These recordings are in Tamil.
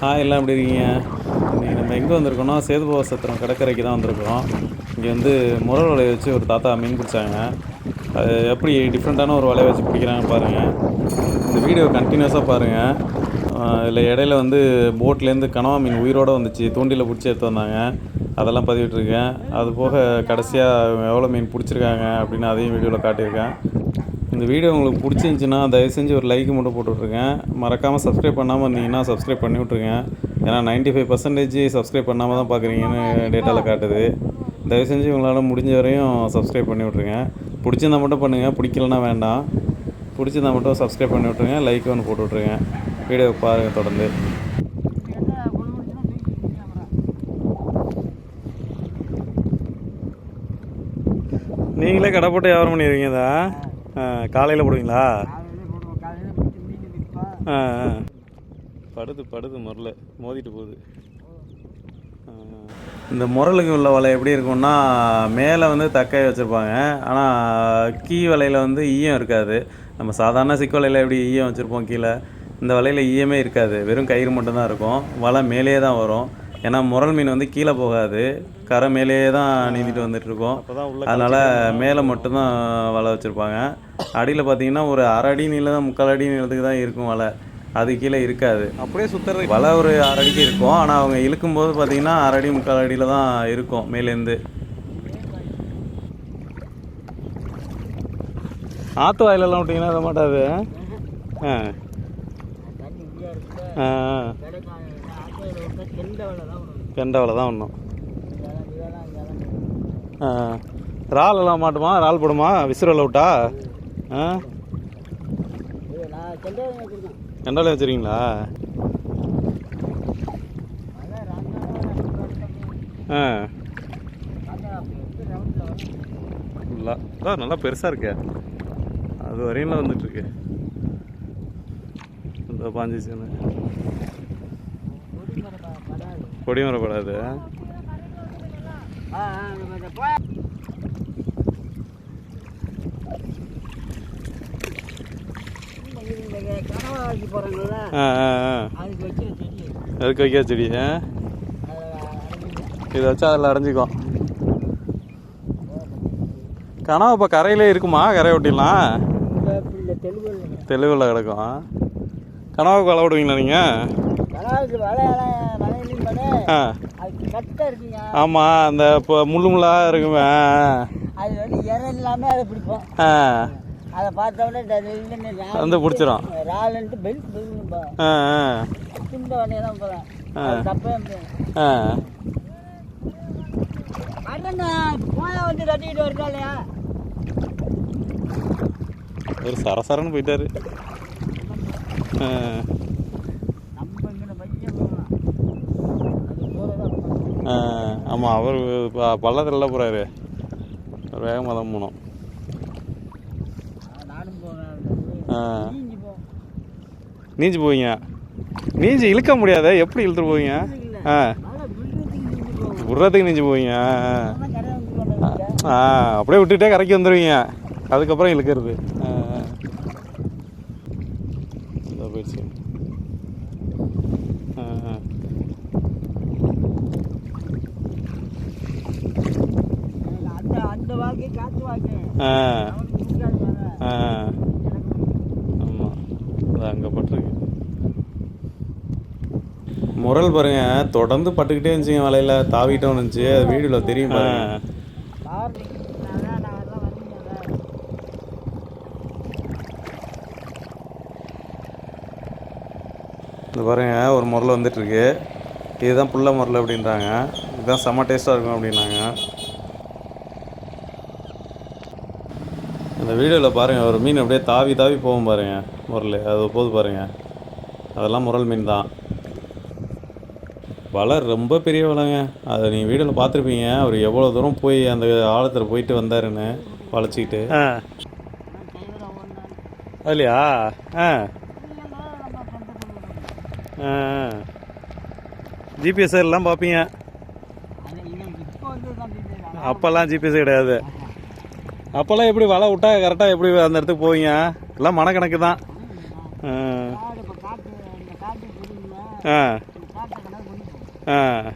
ஹாய் எல்லாம் எப்படி இருக்கீங்க? இன்றைக்கி நம்ம எங்கே வந்திருக்கோம்னா சேதுபாவ சத்திரம் கடற்கரைக்கு தான் வந்திருக்கோம். இங்கே வந்து முரல் வலையை வச்சு ஒரு தாத்தா மீன் பிடிச்சாங்க. அது எப்படி டிஃப்ரெண்ட்டான ஒரு வலையை வச்சு பிடிக்கிறாங்க பாருங்கள் இந்த வீடியோ கண்டினியூஸாக பாருங்கள் இதில் இடையில வந்து போட்லேருந்து கனவா மீன் உயிரோடு வந்துச்சு. தூண்டியில் பிடிச்சி எடுத்து வந்தாங்க. அதெல்லாம் பதிவிட்டுருக்கேன். அது போக கடைசியாக எவ்வளோ மீன் பிடிச்சிருக்காங்க அப்படின்னு அதையும் வீடியோவில் காட்டியிருக்கேன். இந்த வீடியோ உங்களுக்கு பிடிச்சிருந்துச்சின்னா தயவு செஞ்சு ஒரு லைக் மட்டும் போட்டு விட்ருங்க மறக்காமல் சப்ஸ்கிரைப் பண்ணாமல் இருந்தீங்கன்னா சப்ஸ்கிரைப் பண்ணி விட்ருங்க. ஏன்னா 95% ஃபைவ் பர்சன்டேஜ் சப்ஸ்கிரைப் பண்ணாமல் தான் பார்க்குறீங்கன்னு டேட்டாவில் காட்டுது. தயவு செஞ்சு உங்களால் முடிஞ்ச வரையும் சப்ஸ்கிரைப் பண்ணி விட்ருங்க. பிடிச்சிருந்தா மட்டும் பண்ணுங்கள் பிடிக்கலனா வேண்டாம். பிடிச்சிருந்தா மட்டும் சப்ஸ்கிரைப் பண்ணி விட்ருங்க லைக் ஒன்று போட்டு விட்ருங்க. வீடியோ பாருங்கள் தொடர்ந்து. நீங்களே கடை போட்டு வியாபாரம் பண்ணிடுவீங்க தான் காலையில் போடுவீங்களா? ஆ. படுது படுது முரல் மோதிட்டு போகுது. இந்த முரலுக்கு உள்ள வலை எப்படி இருக்கும்னா மேலே வந்து தக்காய் வச்சுருப்பாங்க. ஆனால் கீ வலையில் வந்து ஈயம் இருக்காது. நம்ம சாதாரண சிக்கு வலையில் எப்படி ஈயம் வச்சுருப்போம் கீழே? இந்த வலையில் ஈயமே இருக்காது. வெறும் கயிறு மட்டும்தான் இருக்கும். வலை மேலேயே தான் வரும். ஏன்னா முரல் மீன் வந்து கீழே போகாது. கரை மேலேயே தான் நீந்திட்டு வந்துட்டு இருக்கோம் அதனால் மேலே மட்டும்தான் வலை வச்சுருப்பாங்க. அடியில் பார்த்தீங்கன்னா ஒரு அரை அடி நீளம் முக்கால் அடி நீளத்துக்கு தான் இருக்கும் வலை. அது கீழே இருக்காது. அப்படியே சுத்துறது வலை ஒரு அரை அடிக்கு இருக்கும். ஆனால் அவங்க இழுக்கும்போது பார்த்தீங்கன்னா அரை அடி முக்கால் அடியில் தான் இருக்கும் மேலேருந்து ஆற்று வாயிலெல்லாம் விட்டிங்கன்னா மாட்டாது. ஆ ஆ. பெண்டாவில் தான் ஒன்றும் இறால் எல்லாம் மாட்டுமா? இறால் போடுமா? விசிறல விட்டா? ஆ? கெண்டாலே வச்சுருக்கீங்களா? ஆ. ஃபுல்லா அதான் நல்லா பெருசாக இருக்கே. அது வரையும்லாம் வந்துட்டுருக்கு இந்த பாஞ்சிச்சுன்னு கொடி ஆ ஆ அதுக்கு வைக்க செடி இதை வச்சா அதில் அடைஞ்சிக்கும் கனவு இப்போ கரையிலே இருக்குமா? கரை இல்லை. தெளிவில் கிடக்கும். கனவுக்கு வலை விடுவீங்களா நீங்கள் ஆமாம் அந்த இப்போ முள்ளு முள்ளாக இருக்குமே. அது வந்து இறை இல்லாமல் அதை பிடிப்போம். ஆ. அதை ரால் வந்து பிடிச்சிரும். ராலுன்ட்டு பெல்ட் துண்ட வண்டியெல்லாம் போகிறேன் ஆ. தப்பே ஒரு சரசரன்னு போயிட்டாரு. ஆ நம்ம இங்கே பையன் போகலாம் அது போகிறதா ஆ ஆமாம் அவர் ப- இல்லை போகிறாரு வேகமாக தான் போனோம் ஆ. நீஞ்சி போவீங்க? நீஞ்சி இழுக்க முடியாத. எப்படி இழுத்துட்டு போவீங்க? ஆ. விடுறதுக்கு நீஞ்சி விட்றதுக்கு போவீங்க. ஆ, ஆ. ஆ அப்படியே விட்டுட்டே கரைக்கு வந்துடுவீங்க அதுக்கப்புறம் இழுக்கிறது. ஆ, ஆ. இதோ போயிடுச்சு ஆ, ஆ. எனக்கு அந்த அந்த வாக்கு காற்று வாக்கு ஆ அவனுக்கு பிடிக்காது வேற. ஆ எனக்கு ஆமாம் அது அங்கே பட்டிருக்கு. முரல் பாருங்க தொடர்ந்து பட்டுக்கிட்டே இருந்துச்சுங்க வலையில் தாவிட்டோம் இருந்துச்சு அது வீடியோவில் தெரியும் இந்த பாருங்க ஒரு முரல் வந்துட்டு இருக்கு இதுதான் புள்ள முரல் அப்படின்றாங்க. இதுதான் செம்ம டேஸ்ட்டாக இருக்கும் அப்படின்னாங்க. அந்த வீடியோவில் பாருங்கள் ஒரு மீன் அப்படியே தாவி தாவி போகும் பாருங்கள் முரல் அது போது பாருங்கள் அதெல்லாம் முரல் மீன் தான். வலை ரொம்ப பெரிய வலைங்க. அதை நீங்கள் வீடியோவில் பார்த்துருப்பீங்க. அவர் எவ்வளோ தூரம் போய் அந்த ஆழத்தில் போயிட்டு வந்தாருன்னு வளைச்சிக்கிட்டு. ஆ. அதுலையா? ஆ. நம்ம ஜிபிஎஸ் எல்லாம் பார்ப்பீங்க. அப்போல்லாம் ஜிபிஎஸ் கிடையாது. அப்போல்லாம் எப்படி வலை விட்டா கரெக்டாக எப்படி அந்த இடத்துக்கு போவீங்க? எல்லாம் மனக்கணக்கு தான். ஆ. ஆ.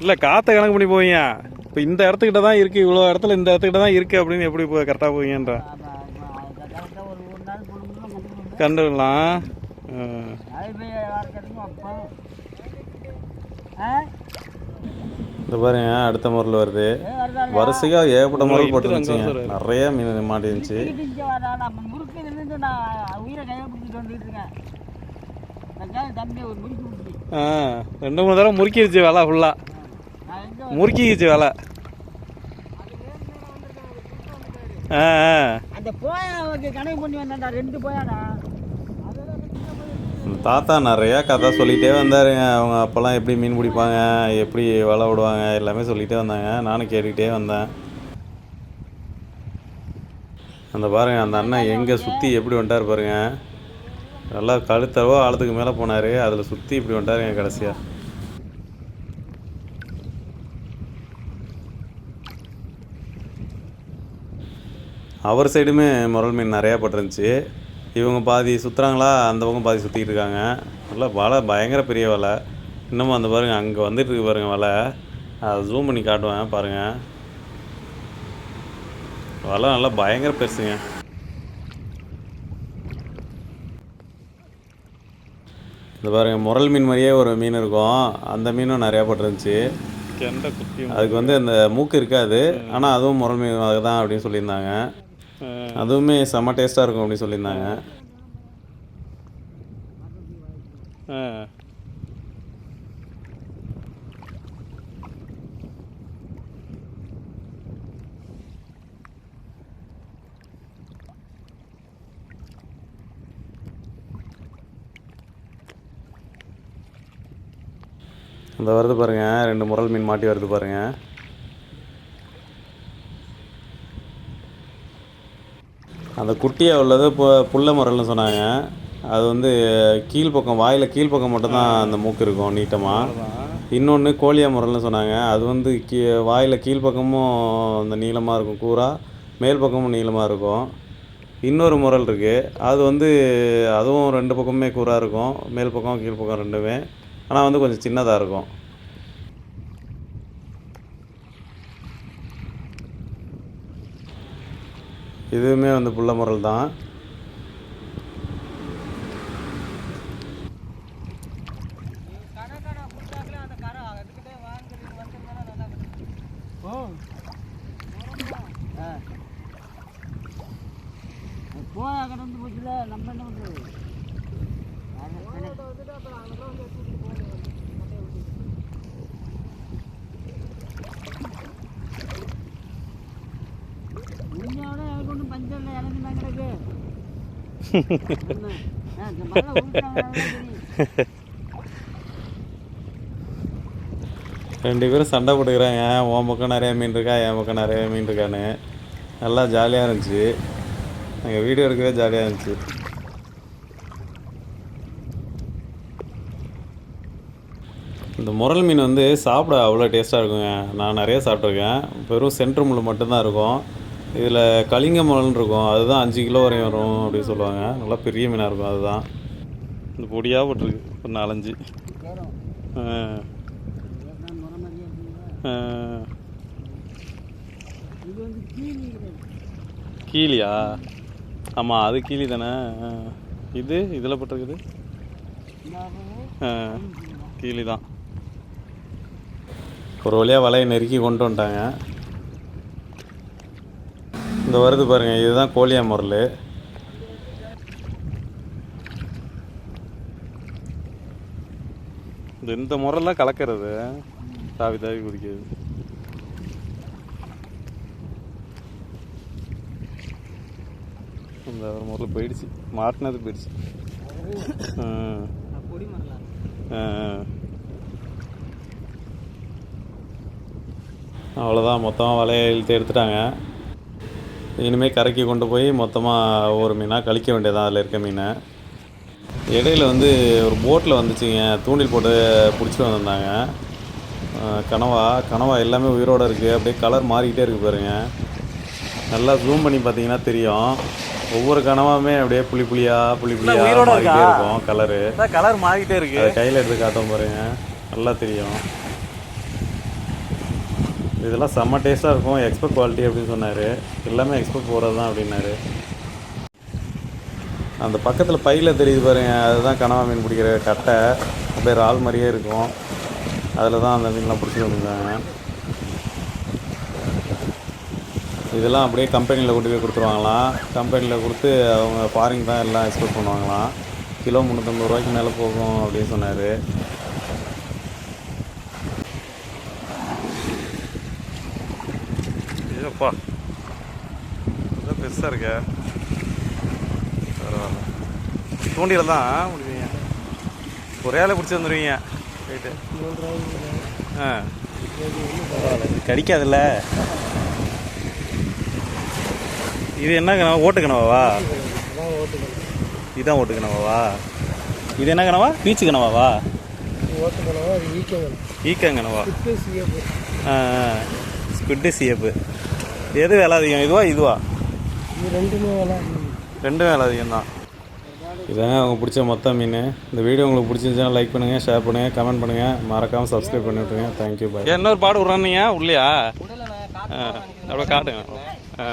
இல்லை காற்றை கணக்கு பண்ணி போவீங்க. இப்போ இந்த இடத்துக்கிட்ட தான் இருக்குது இவ்வளோ இடத்துல இந்த இடத்துக்கிட்ட தான் இருக்குது அப்படின்னு எப்படி இப்போ கரெக்டாக போவீங்கன்ற. கரெக்டாக கண்டுடலாம் ஆ. இந்த பாருங்க அடுத்த முறையில் வருது. வரிசையாக ஏகப்பட்ட முறை போட்டுருந்துச்சுங்க நிறைய மீன் பிடிச்சி ஆ ரெண்டு மூணு தடவை முறுக்கிடுச்சு வேலை ஃபுல்லாக முறுக்கிக்கிச்சு வேலை. ஆ ஆ. அந்த போயா வந்து கணக்கு பண்ணி வந்தாண்டா ரெண்டு போயாடா. தாத்தா நிறையா கதை சொல்லிகிட்டே வந்தாருங்க அவங்க அப்போல்லாம் எப்படி மீன் பிடிப்பாங்க எப்படி வலை விடுவாங்க எல்லாமே சொல்லிகிட்டே வந்தாங்க. நானும் கேட்டுக்கிட்டே வந்தேன். அந்த பாருங்கள் அந்த அண்ணன் எங்கே சுற்றி எப்படி வந்துட்டார் பாருங்கள் நல்லா கழுத்தவோ ஆழத்துக்கு மேலே போனார். அதில் சுற்றி இப்படி வந்துட்டாருங்க கடைசியாக அவர் சைடுமே முரல் மீன் நிறையா பட்டிருந்துச்சு. இவங்க பாதி சுற்றுறாங்களா அந்த பக்கம் பாதி சுற்றிக்கிட்டு இருக்காங்க. நல்லா வலை பயங்கர பெரிய வலை. இன்னமும் அந்த பாருங்க அங்கே வந்துட்டு இருக்கு பாருங்க வலை. அதை ஜூம் பண்ணி காட்டுவேன் பாருங்கள் வலை நல்லா பயங்கர பெருசுங்க. இந்த பாருங்க முரல் மீன் மாதிரியே ஒரு மீன் இருக்கும். அந்த மீனும் நிறையா பட்டிருந்துச்சு. அதுக்கு வந்து அந்த மூக்கு இருக்காது. ஆனால் அதுவும் முரல் மீன் தான் அப்படின்னு சொல்லியிருந்தாங்க. அதுவுமே செம்ம டேஸ்ட்டாக இருக்கும் அப்படின்னு சொல்லியிருந்தாங்க. அந்த வருது பாருங்க ரெண்டு முரல் மீன் மாட்டி வருது பாருங்க. அந்த குட்டியாக உள்ளது இப்போ புள்ள முரல்னு சொன்னாங்க. அது வந்து கீழ்ப்பக்கம் வாயில் கீழ்ப்பக்கம் மட்டும்தான் அந்த மூக்கு இருக்கும் நீட்டமாக இன்னொன்று கோழியா முரல்னு சொன்னாங்க. அது வந்து கீ வாயில் கீழ்ப்பக்கமும் அந்த நீளமாக இருக்கும் கூரா மேல் பக்கமும் நீளமாக இருக்கும். இன்னொரு முரல் இருக்குது அது வந்து அதுவும் ரெண்டு பக்கமுமே கூறாக இருக்கும். மேல் பக்கம் கீழ் பக்கம் ரெண்டுமே. ஆனால் வந்து கொஞ்சம் சின்னதாக இருக்கும். இதுவுமே வந்து புள்ள முரல் தான். கணக்கான கொடுத்தாங்களே அந்த ஆ போயா கடந்து போச்சுல நம்ம என்ன பண்ணுறது உண்மையோட எனக்கு ஒன்றும் பஞ்சம் இல்லை எனக்கு தான் கிடக்கு என்ன? ஆ, இந்த மழை ஊத்துறாங்க, தெரியும். ரெண்டு பேரும் சண்டை போட்டுக்கிறாங்க. உன் பக்கம் நிறைய மீன் இருக்கா? என் பக்கம் நிறைய மீன் இருக்கான்னு. நல்லா ஜாலியாக இருந்துச்சு. எங்கள் வீடியோ எடுக்கவே ஜாலியாக இருந்துச்சு. இந்த முரல் மீன் வந்து சாப்பிட அவ்வளோ டேஸ்ட்டாக இருக்குங்க. நான் நிறைய சாப்பிட்ருக்கேன் வெறும் சென்ட்ரு முள் மட்டும்தான் இருக்கும். இதில் கலிங்க முரல்னு இருக்கும் அதுதான் அஞ்சு கிலோ வரையும் வரும் அப்படின்னு சொல்லுவாங்க. நல்லா பெரிய மீனாக இருக்கும் அதுதான். இந்த பொடியாக போட்டிருக்கு ஒரு நாலஞ்சு. கீழியா ஆமாம் அது கீழி தானே. இது இதில் போட்டிருக்குது. கீழி தான் ஒரு வழியாக வலையை நெருக்கி கொண்டு வந்துட்டாங்க. இந்த வருது பாருங்கள் இதுதான் கோழியா முரல். இந்த இந்த முறைலாம் கலக்கிறது. தாவி தாவி குதிக்கிறது. இந்த ஒரு முறையில் போயிடுச்சு. மாட்டினது போயிடுச்சு. அவ்வளோதான் மொத்தமாக வலையை இழுத்து எடுத்துட்டாங்க. இனிமேல் கரைக்கு கொண்டு போய் மொத்தமாக ஒவ்வொரு மீனாக கழிக்க வேண்டியதான் அதில் இருக்க மீனை. இடையில வந்து ஒரு போட்டில் வந்துச்சுங்க. தூண்டில் போட்டு பிடிச்சிட்டு வந்திருந்தாங்க. கனவா கனவா எல்லாமே உயிரோடு இருக்குது அப்படியே கலர் மாறிக்கிட்டே இருக்குது பாருங்க. நல்லா ஜூம் பண்ணி பார்த்தீங்கன்னா தெரியும். ஒவ்வொரு கனவாமே அப்படியே புளி புளியா புளி புளியா உயிரோட மாறிட்டே இருக்கா? இருக்கும் கலரு கலர் மாறிட்டே இருக்கு. அதை கையில் எடுத்து காட்டும் பாருங்க. நல்லா தெரியும். இதெல்லாம் செம்ம டேஸ்ட்டாக இருக்கும். எக்ஸ்போர்ட் குவாலிட்டி அப்படின்னு சொன்னார். எல்லாமே எக்ஸ்போர்ட் போகிறது தான் அப்படின்னாரு. அந்த பக்கத்தில் பையில் தெரியுது பாருங்க. அதுதான் கனவா மீன் பிடிக்கிற கட்டை. அப்படியே இறால் மாதிரியே இருக்கும். அதில் தான் அந்த மீன்லாம் பிடிச்சிட்டு வந்துருந்தாங்க. இதெல்லாம் அப்படியே கம்பெனியில் கொண்டு போய் கொடுத்துருவாங்களாம். கம்பெனியில் கொடுத்து அவங்க ஃபாரின் தான் எல்லாம் எக்ஸ்போர்ட் பண்ணுவாங்களாம். கிலோ முந்நூற்றம்பது ரூபாய்க்கு மேலே போகும் அப்படின்னு சொன்னார். ஐயோப்பா இதான் பெருசாக இருக்க. பரவாயில்ல. தூண்டியில் தான் முடிவீங்க. ஒரே ஆளை பிடிச்சி வந்துடுவீங்க ரைட்டு ஆ. கடிக்காதுல்ல. இது என்ன கனவா? ஓட்டு கனவாவா? இதுதான் ஓட்டு கனவாவா? இது என்ன கனவா? பீச்சு கனவாவா? ஈக்கங்கனவா ஆ ஸ்குட்டு சிஎப்பு எது விலை அதிகம்? இதுவா இதுவா? ரெண்டும் விலை அதிகம். தான். இதாங்க அவங்க பிடிச்ச மொத்த மீன். இந்த வீடியோ உங்களுக்கு பிடிச்சிருந்துச்சுன்னா லைக் பண்ணுங்கள் ஷேர் பண்ணுங்கள் கமெண்ட் பண்ணுங்கள் மறக்காமல் சப்ஸ்கிரைப் பண்ணி விட்ருங்க தேங்க்யூ பாய் இன்னொரு பாடு விட்றானீங்க உள்ளியா? அப்படியே காட்டுங்க. ஆ.